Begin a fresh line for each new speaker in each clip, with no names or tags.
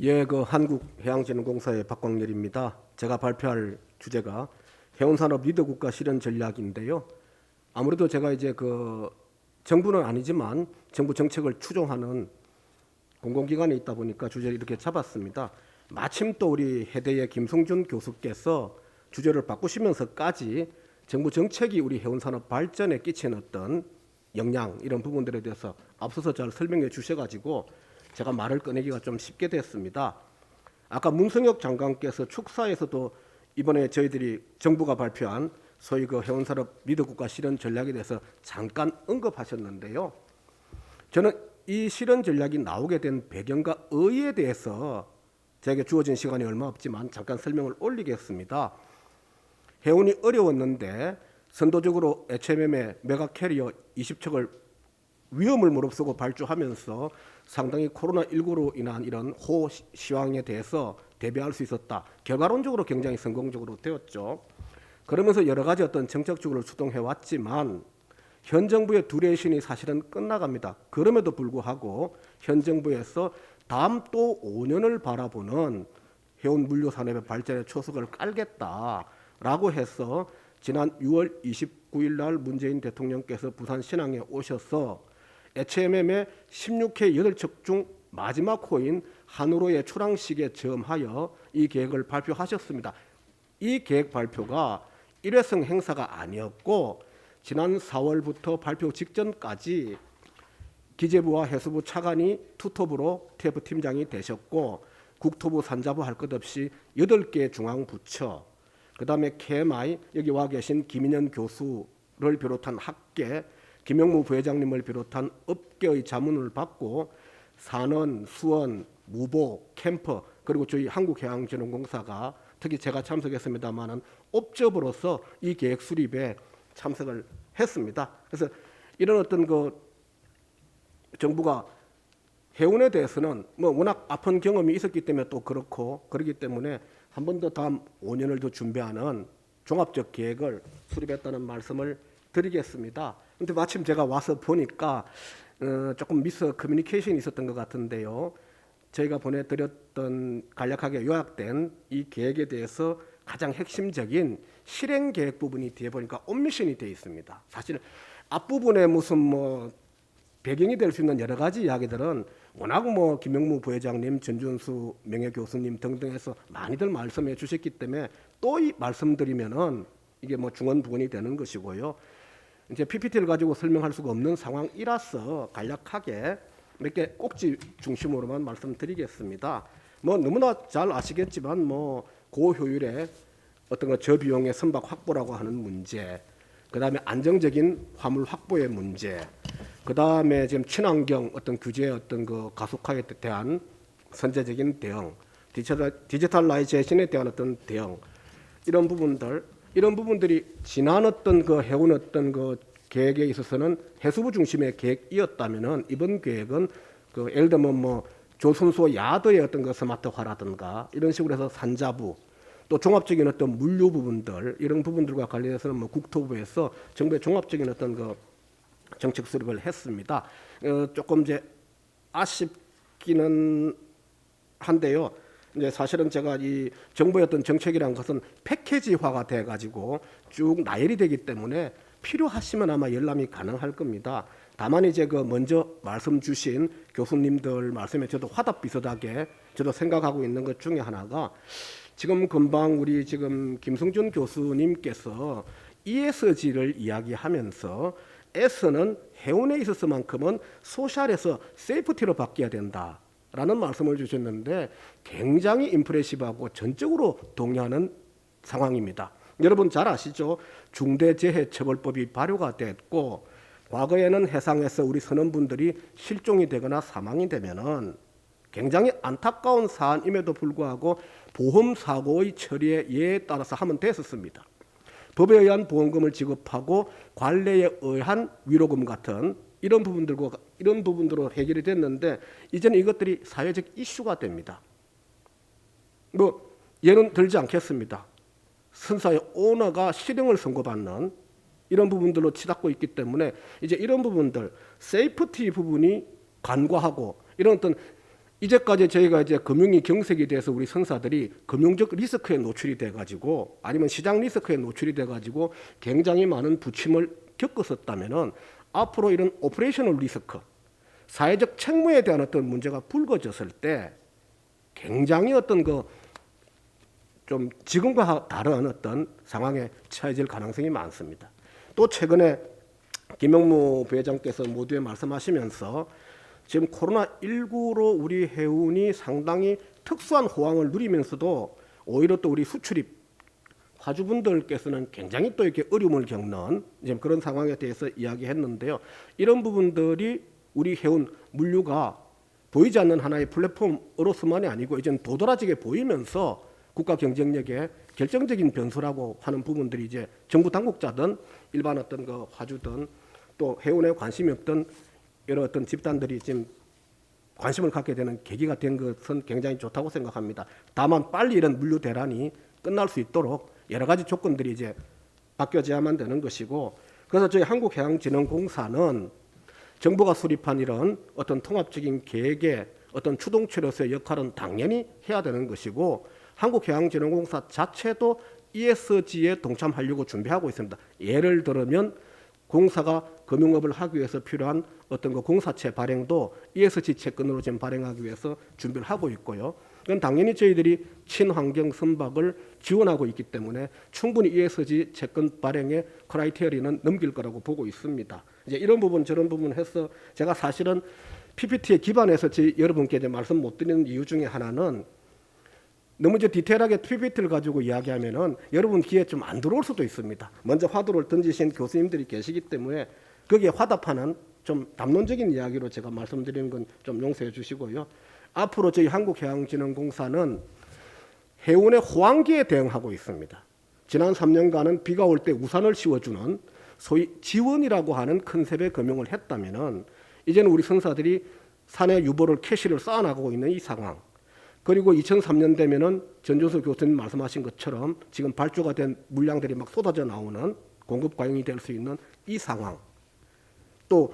예, 그 한국해양진흥공사의 박광렬입니다. 제가 발표할 주제가 해운산업 리더 국가 실현 전략인데요. 아무래도 제가 이제 그 정부는 아니지만 정부 정책을 추종하는 공공기관에 있다 보니까 주제를 이렇게 잡았습니다. 마침 또 우리 해대의 김성준 교수께서 주제를 바꾸시면서까지 정부 정책이 우리 해운산업 발전에 끼치는 어떤 영향 이런 부분들에 대해서 앞서서 잘 설명해 주셔가지고 제가 말을 꺼내기가 좀 쉽게 됐습니다. 아까 문성혁 장관께서 축사에서도 이번에 저희들이 정부가 발표한 소위 그 해운산업 리더 국가 실현 전략에 대해서 잠깐 언급하셨는데요. 저는 이 실현 전략이 나오게 된 배경과 의의에 대해서 제게 주어진 시간이 얼마 없지만 잠깐 설명을 올리겠습니다. 해운이 어려웠는데 선도적으로 HMM의 메가 캐리어 20척을 위험을 무릅쓰고 발주하면서 상당히 코로나19로 인한 이런 호시황에 대해서 대비할 수 있었다. 결과론적으로 굉장히 성공적으로 되었죠. 그러면서 여러 가지 어떤 정책 주구를 수동해 왔지만 현 정부의 두레신이 사실은 끝나갑니다. 그럼에도 불구하고 현 정부에서 다음 또 5년을 바라보는 해운 물류 산업의 발전의 초석을 깔겠다라고 해서 지난 6월 29일 날 문재인 대통령께서 부산 신항에 오셔서 HMM의 16회 8척 중 마지막 호인 한우로의 출항식에 점하여 이 계획을 발표하셨습니다. 이 계획 발표가 일회성 행사가 아니었고 지난 4월부터 발표 직전까지 기재부와 해수부 차관이 투톱으로 TF 팀장이 되셨고 국토부 산자부 할 것 없이 8개 중앙부처 그다음에 KMI 여기 와 계신 김인현 교수를 비롯한 학계 김영무 부회장님을 비롯한 업계의 자문을 받고 산원, 수원, 무보, 캠퍼 그리고 저희 한국해양진흥공사가 특히 제가 참석했습니다마는 업적으로서 이 계획 수립에 참석을 했습니다. 그래서 이런 어떤 그 정부가 해운에 대해서는 뭐 워낙 아픈 경험이 있었기 때문에 또 그렇고 그렇기 때문에 한 번 더 다음 5년을 더 준비하는 종합적 계획을 수립했다는 말씀을 드리겠습니다. 근데 마침 제가 와서 보니까 어, 조금 미스 커뮤니케이션이 있었던 것 같은데요. 저희가 보내드렸던 간략하게 요약된 이 계획에 대해서 가장 핵심적인 실행 계획 부분이 뒤에 보니까 옴미션이 되어 있습니다. 사실 앞부분에 무슨 뭐 배경이 될 수 있는 여러 가지 이야기들은 워낙 뭐 김영무 부회장님, 전준수 명예교수님 등등해서 많이들 말씀해 주셨기 때문에 또이 말씀드리면은 이게 뭐 중원 부분이 되는 것이고요. 이제 PPT를 가지고 설명할 수가 없는 상황이라서 간략하게 몇 개 꼭지 중심으로만 말씀드리겠습니다. 뭐 너무나 잘 아시겠지만 뭐 고효율의 어떤 그 저비용의 선박 확보라고 하는 문제, 그 다음에 안정적인 화물 확보의 문제, 그 다음에 지금 친환경 어떤 규제의 어떤 그 가속화에 대한 선제적인 대응, 디지털, 디지털라이제이션에 대한 어떤 대응 이런 부분들 이런 부분들이 지난 어떤 그 해온 어떤 그 계획에 있어서는 해수부 중심의 계획이었다면은 이번 계획은 그 예를 들면 뭐 조선소 야도의 어떤 그 스마트화라든가 이런 식으로 해서 산자부 또 종합적인 어떤 물류 부분들 이런 부분들과 관련해서는 뭐 국토부에서 정부의 종합적인 어떤 그 정책 수립을 했습니다. 어, 조금 이제 아쉽기는 한데요. 이제 사실은 제가 이 정부의 어떤 정책이란 것은 패키지화가 돼 가지고 쭉 나열이 되기 때문에 필요하시면 아마 열람이 가능할 겁니다. 다만 이제 그 먼저 말씀 주신 교수님들 말씀에 저도 화답 비슷하게 저도 생각하고 있는 것 중에 하나가 지금 금방 우리 지금 김성준 교수님께서 ESG를 이야기하면서 S는 해운에 있어서만큼은 소셜에서 세이프티로 바뀌어야 된다. 라는 말씀을 주셨는데 굉장히 임프레시브하고 전적으로 동의하는 상황입니다. 여러분 잘 아시죠? 중대재해처벌법이 발효가 됐고 과거에는 해상에서 우리 선원분들이 실종이 되거나 사망이 되면은 굉장히 안타까운 사안임에도 불구하고 보험 사고의 처리에 예에 따라서 하면 됐었습니다. 법에 의한 보험금을 지급하고 관례에 의한 위로금 같은 이런 부분들과 이런 부분들로 해결이 됐는데 이제는 이것들이 사회적 이슈가 됩니다. 뭐 예는 들지 않겠습니다. 선사의 오너가 실형을 선고받는 이런 부분들로 치닫고 있기 때문에 이제 이런 부분들 세이프티 부분이 간과하고 이런 어떤 이제까지 저희가 이제 금융이 경색이 돼서 우리 선사들이 금융적 리스크에 노출이 돼 가지고 아니면 시장 리스크에 노출이 돼 가지고 굉장히 많은 부침을 겪었었다면은 앞으로 이런 오퍼레이셔널 리스크 사회적 책무에 대한 어떤 문제가 불거졌을 때 굉장히 어떤 그 좀 지금과 다른 어떤 상황에 처해질 가능성이 많습니다. 또 최근에 김영무 부회장께서 모두에 말씀하시면서 지금 코로나 19로 우리 해운이 상당히 특수한 호황을 누리면서도 오히려 또 우리 수출입 화주분들께서는 굉장히 또 이렇게 어려움을 겪는 그런 상황에 대해서 이야기했는데요. 이런 부분들이 우리 해운 물류가 보이지 않는 하나의 플랫폼으로서만이 아니고 이제는 도드라지게 보이면서 국가 경쟁력에 결정적인 변수라고 하는 부분들이 이제 정부 당국자든 일반 어떤 그 화주든 또 해운에 관심이 없던 여러 어떤 집단들이 지금 관심을 갖게 되는 계기가 된 것은 굉장히 좋다고 생각합니다. 다만 빨리 이런 물류 대란이 끝날 수 있도록 여러 가지 조건들이 이제 바뀌어져야만 되는 것이고 그래서 저희 한국해양진흥공사는 정부가 수립한 이런 어떤 통합적인 계획의 어떤 추동체로서의 역할은 당연히 해야 되는 것이고 한국해양진흥공사 자체도 ESG에 동참하려고 준비하고 있습니다. 예를 들면 공사가 금융업을 하기 위해서 필요한 어떤 그 공사채 발행도 ESG 채권으로 지금 발행하기 위해서 준비를 하고 있고요. 그건 당연히 저희들이 친환경 선박을 지원하고 있기 때문에 충분히 ESG 채권 발행의 크라이테리는 넘길 거라고 보고 있습니다. 이제 이런 부분 저런 부분 해서 제가 사실은 PPT에 기반해서 제 여러분께 이제 말씀 못 드리는 이유 중에 하나는 너무 이제 디테일하게 PPT를 가지고 이야기하면은 여러분 귀에 좀 안 들어올 수도 있습니다. 먼저 화두를 던지신 교수님들이 계시기 때문에 거기에 화답하는 좀 담론적인 이야기로 제가 말씀드리는 건 좀 용서해 주시고요. 앞으로 저희 한국해양진흥공사는 해운의 호황기에 대응하고 있습니다. 지난 3년간은 비가 올 때 우산을 씌워주는 소위 지원이라고 하는 컨셉의 금융을 했다면은 이제는 우리 선사들이 산의 유보를 캐시를 쌓아나가고 있는 이 상황. 그리고 2003년 되면은 전준수 교수님 말씀하신 것처럼 지금 발주가 된 물량들이 막 쏟아져 나오는 공급 과잉이 될 수 있는 이 상황. 또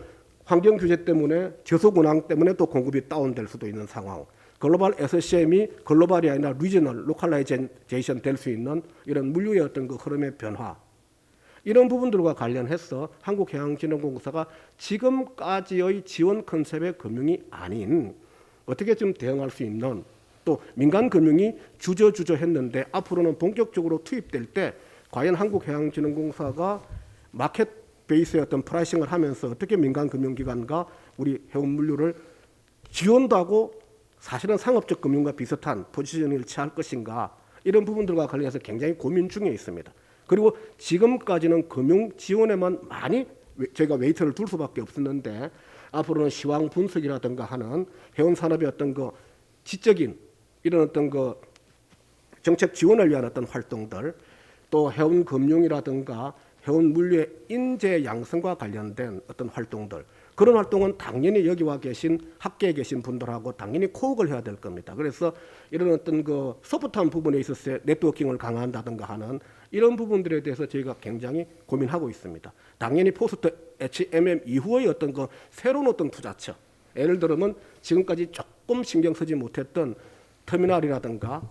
환경 규제 때문에 저속 운항 때문에 또 공급이 다운될 수도 있는 상황. 글로벌 SCM이 글로벌이 아니라 리저널 로컬라이제이션 될 수 있는 이런 물류의 어떤 그 흐름의 변화. 이런 부분들과 관련해서 한국해양진흥공사가 지금까지의 지원 컨셉의 금융이 아닌 어떻게 좀 대응할 수 있는 또 민간 금융이 주저주저 했는데 앞으로는 본격적으로 투입될 때 과연 한국해양진흥공사가 마켓 베이스의 어떤 프라이싱을 하면서 어떻게 민간 금융기관과 우리 해운 물류를 지원도 하고 사실은 상업적 금융과 비슷한 포지셔닝을 취할 것인가 이런 부분들과 관련해서 굉장히 고민 중에 있습니다. 그리고 지금까지는 금융 지원에만 많이 웨- 저희가 웨이트를 둘 수밖에 없었는데 앞으로는 시황 분석이라든가 하는 해운 산업의 어떤 그 지적인 이런 어떤 그 정책 지원을 위한 어떤 활동들 또 해운 금융이라든가 해운 물류의 인재 양성과 관련된 어떤 활동들 그런 활동은 당연히 여기 와 계신 학계에 계신 분들하고 당연히 코업을 해야 될 겁니다. 그래서 이런 어떤 그 소프트한 부분에 있어서 네트워킹을 강화한다든가 하는 이런 부분들에 대해서 저희가 굉장히 고민하고 있습니다. 당연히 포스트 HMM 이후의 어떤 그 새로운 어떤 투자처 예를 들면 지금까지 조금 신경 쓰지 못했던 터미널이라든가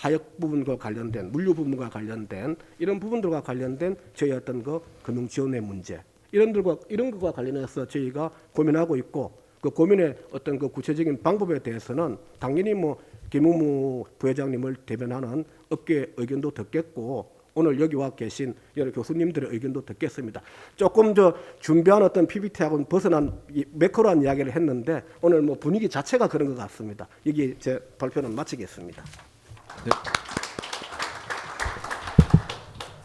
하역 부분과 관련된 물류 부분과 관련된 이런 부분들과 관련된 저희 어떤 그 금융 지원의 문제 이런 들과 이런 것과 관련해서 저희가 고민하고 있고 그 고민의 어떤 그 구체적인 방법에 대해서는 당연히 뭐 김우무 부회장님을 대변하는 업계 의견도 듣겠고 오늘 여기 와 계신 여러 교수님들의 의견도 듣겠습니다. 조금 저 준비한 어떤 PPT하고는 벗어난 이 매크로한 이야기를 했는데 오늘 뭐 분위기 자체가 그런 것 같습니다. 여기 제 발표는 마치겠습니다.
네,